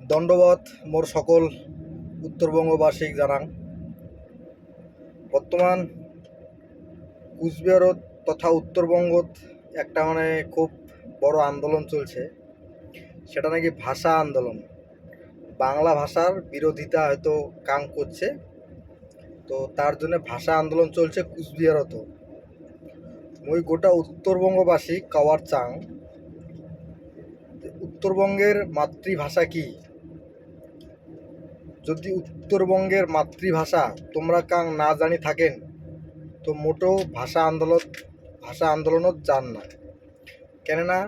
দণ্ডবত মোর সকল উত্তরবঙ্গবাসীক জানাং। বর্তমান কুচবিহারত তথা উত্তরবঙ্গত একটা মানে খুব বড় আন্দোলন চলছে। সেটা নাকি ভাষা আন্দোলন। বাংলা ভাষার বিরোধিতা হয়তো কাম করছে। তো তার জন্য ভাষা আন্দোলন চলছে কুচবিহারত। মই গোটা উত্তরবঙ্গবাসী কাওয়ার চাং। উত্তরবঙ্গের মাতৃভাষা কি? যদি উত্তরবঙ্গের মাতৃভাষা তোমরা কাং না জানি থাকেন, তো মোটো ভাষা আন্দোলন, ভাষা আন্দোলনত যান না। কেননা,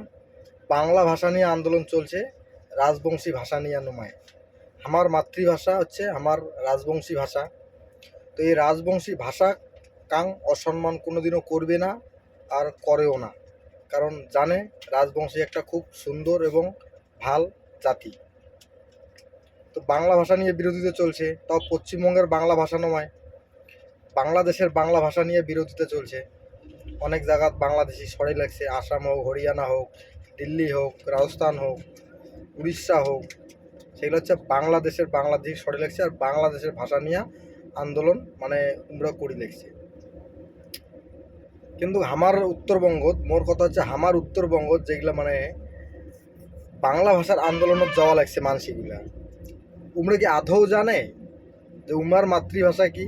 বাংলা ভাষা নিয়ে আন্দোলন চলছে, রাজবংশী ভাষা নিয়ে নয় আমার মাতৃভাষা হচ্ছে আমার রাজবংশী ভাষা। তো এই রাজবংশী ভাষা কাং অসম্মান কোনোদিনও করবে না আর করেও না। কারণ জানে, রাজবংশী একটা খুব সুন্দর এবং ভালো জাতি। তো বাংলা ভাষা নিয়ে বিরোধিতা চলছে, তাও পশ্চিমবঙ্গের বাংলা ভাষা নয়, বাংলাদেশের বাংলা ভাষা নিয়ে বিরোধিতা চলছে। অনেক জায়গাত বাংলাদেশি সরে লাগছে আসাম হোক, হরিয়ানা হোক, দিল্লি হোক, রাজস্থান হোক, উড়িষ্যা হোক, সেগুলো হচ্ছে বাংলাদেশের বাংলাদেশি সরে লাগছে আর বাংলাদেশের ভাষা নিয়ে আন্দোলন মানে উমরা করি লাগছে কিন্তু আমার উত্তরবঙ্গত মোর কথা হচ্ছে আমার উত্তরবঙ্গ যেগুলো মানে বাংলা ভাষার আন্দোলনত যাওয়া লাগছে মানসিকগুলা। উমরা কি আদৌ জানে যে উমার মাতৃভাষা কি?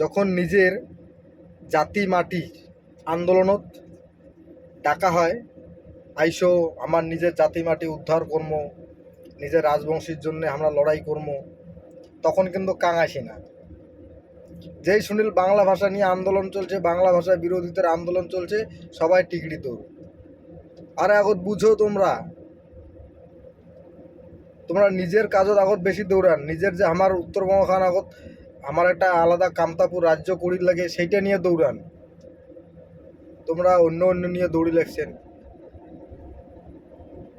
যখন নিজের জাতি মাটি আন্দোলনত ডাকা হয়, আইসো আমার নিজের জাতি মাটি উদ্ধার করব নিজের রাজবংশীর জন্য আমরা লড়াই করব তখন কিন্তু কাং আসি না। যেই শুনিল বাংলা ভাষা নিয়ে আন্দোলন চলছে, বাংলা ভাষা বিরোধিতার আন্দোলন চলছে, সবাই টিকড়ি দৌড় আরে আগত বুঝো তোমরা। তোমরা নিজের কাজত আগত বেশি দৌড়ান। নিজের যে আমার উত্তরবঙ্গ খান আগত আমার একটা আলাদা কামতাপুর রাজ্য করির লাগে, সেইটা নিয়ে দৌড়ান। তোমরা অন্য অন্য নিয়ে দৌড়ি লাগছেন।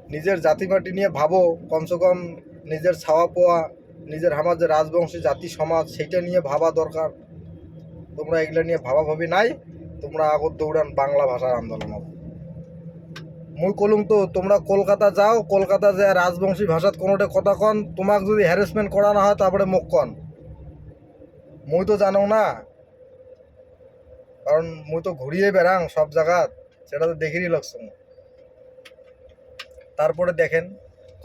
নিজের জাতি মাটি নিয়ে ভাবো, কমসে কম নিজের ছাওয়া পোয়া নিজের আমার যে রাজবংশী জাতি, সমাজ, সেইটা নিয়ে ভাবা দরকার। তোমরা এগুলা নিয়ে ভাবা ভাবি নাই, তোমরা আগত দৌড়ান বাংলা ভাষার আন্দোলন মুই কলুম তো, তোমরা কলকাতা যাও, কলকাতা যে রাজবংশী ভাষাত কোনোটা কথা কন, তোমাক যদি হ্যারাসমেন্ট করা না হয় তারপরে মুখ কন। মুই তো জানো না। কারণ মুই তো ঘুরিয়ে বেড়াং সব জায়গাত সেটা তো দেখিরই লাগছে তারপরে দেখেন,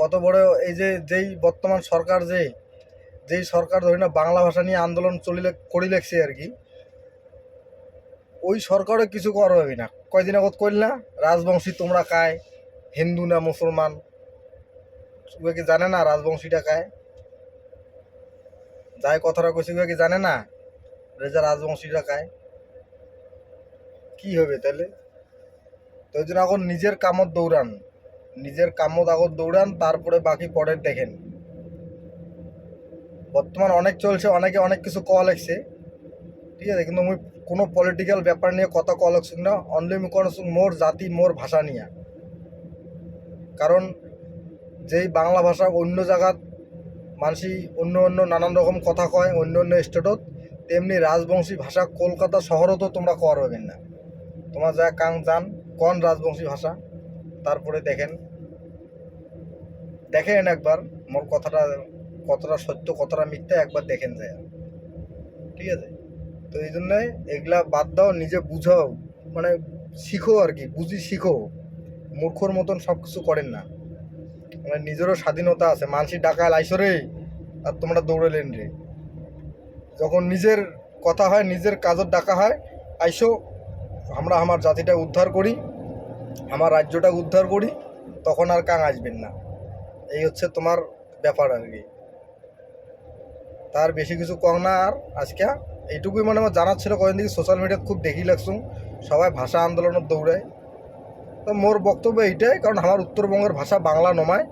কত বড় এই যে, যেই বর্তমান সরকার যে, যেই সরকার ধরি না বাংলা ভাষা নিয়ে আন্দোলন চলিলে করি লেগছে আর কি ওই সরকারও কিছু করা হবে না। কয়দিন আগত কইল না, রাজবংশী তোমরা কায়, হিন্দু না মুসলমান? কি জানে না রাজবংশীটা কায়? যাই কথাটা কইছে কি জানে না রেজা রাজবংশীটা কায়? কি হবে তাহলে তো জন্য এখন নিজের কামত দৌড়ান। নিজের কামত আগত দৌড়ান, তারপরে বাকি পরের দেখেন। বর্তমান অনেক চলছে, অনেকে অনেক কিছু কল লাগছে। ঠিক আছে, কিন্তু মুই কোনো পলিটিক্যাল ব্যাপার নিয়ে কথা কল লাগছি না। অনলি কোনো মোর জাতি, মোর ভাষা নিয়ে। কারণ যেই বাংলা ভাষা অন্য জায়গাত মানসি অন্য অন্য নানান রকম কথা কয়, অন্য অন্য স্টেটত তেমনি রাজবংশী ভাষা কলকাতা শহরতও তোমরা কর পাবেন না। তোমরা যা কাং জান, কন রাজবংশী ভাষা? তারপরে দেখেন। দেখেন একবার, মোর কথাটা কতটা সত্য, কতটা মিথ্যা, একবার দেখেন যায়। ঠিক আছে? তো এই জন্য এগুলা বাদ দাও, নিজে বুঝাও। মানে শিখো আর কি, বুঝি শিখো। মূর্খর মতন সব কিছু করেন না। মানে নিজেরও স্বাধীনতা আছে। মানসি ডাকায় লাইছো রে, আর তোমরা দৌড়েলেন রে। যখন নিজের কথা হয়, নিজের কাজত ডাকা হয়, আইসো, আমরা আমার জাতিটা উদ্ধার করি, আমার রাজ্যটা উদ্ধার করি, তখন আর কাং আসবেন না। এই হচ্ছে তোমার ব্যাপার আর কি। তার বেশি কিছু কম না আর আজকে। এইটুকুই মানে আমার জানার ছিল কয়েকদিন থেকে সোশ্যাল মিডিয়া খুব দেখি লাগছুম সবাই ভাষা আন্দোলনত দৌড়ায় তো মোর বক্তব্য এইটাই, কারণ আমার উত্তরবঙ্গের ভাষা বাংলা নমায়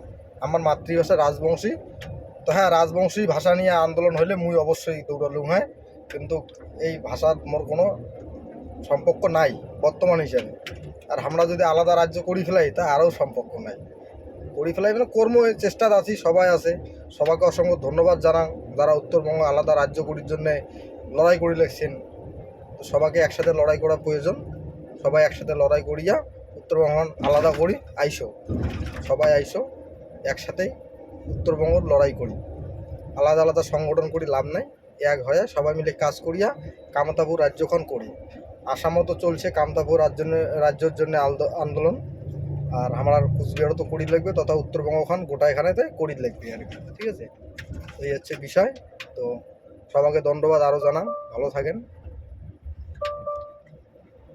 আমার মাতৃভাষা রাজবংশী। তো হ্যাঁ রাজবংশী ভাষা নিয়ে আন্দোলন হলে মুই অবশ্যই দৌড়ালুম হ্যাঁ। কিন্তু এই ভাষার মোর কোনো সম্পর্ক নাই, বর্তমান হিসাবে। আর আমরা যদি আলাদা রাজ্য করি ফেলাই, তা আরও সম্পর্ক নাই। করি ফেলাই মানে কর্ম চেষ্টা আছি, সবাই আছে। সবাইকে অসংখ্য ধন্যবাদ জানাং, যারা উত্তরবঙ্গ আলাদা রাজ্য করির জন্যে লড়াই করে লেগছেন তো সবাইকে একসাথে লড়াই করা প্রয়োজন। সবাই একসাথে লড়াই করিয়া উত্তরবঙ্গ আলাদা করি, আইসো। সবাই আইসো একসাথেই উত্তরবঙ্গর লড়াই করি। আলাদা আলাদা সংগঠন করি, লাভ নাই। এক হয়ে সবাই মিলে কাজ করিয়া কামতাপুর রাজ্যখন করি। আসামও তো চলছে কামতাপুর রাজ্য রাজ্যের জন্য আন্দোলন। আর আমার কুচবিহারও তো করি লাগবে, তথা উত্তরবঙ্গখান গোটা এখানেতে করি লাগবে আর কি। ঠিক আছে? এই হচ্ছে বিষয়। তো সবাইকে ধন্যবাদ আরও জানান। ভালো থাকেন।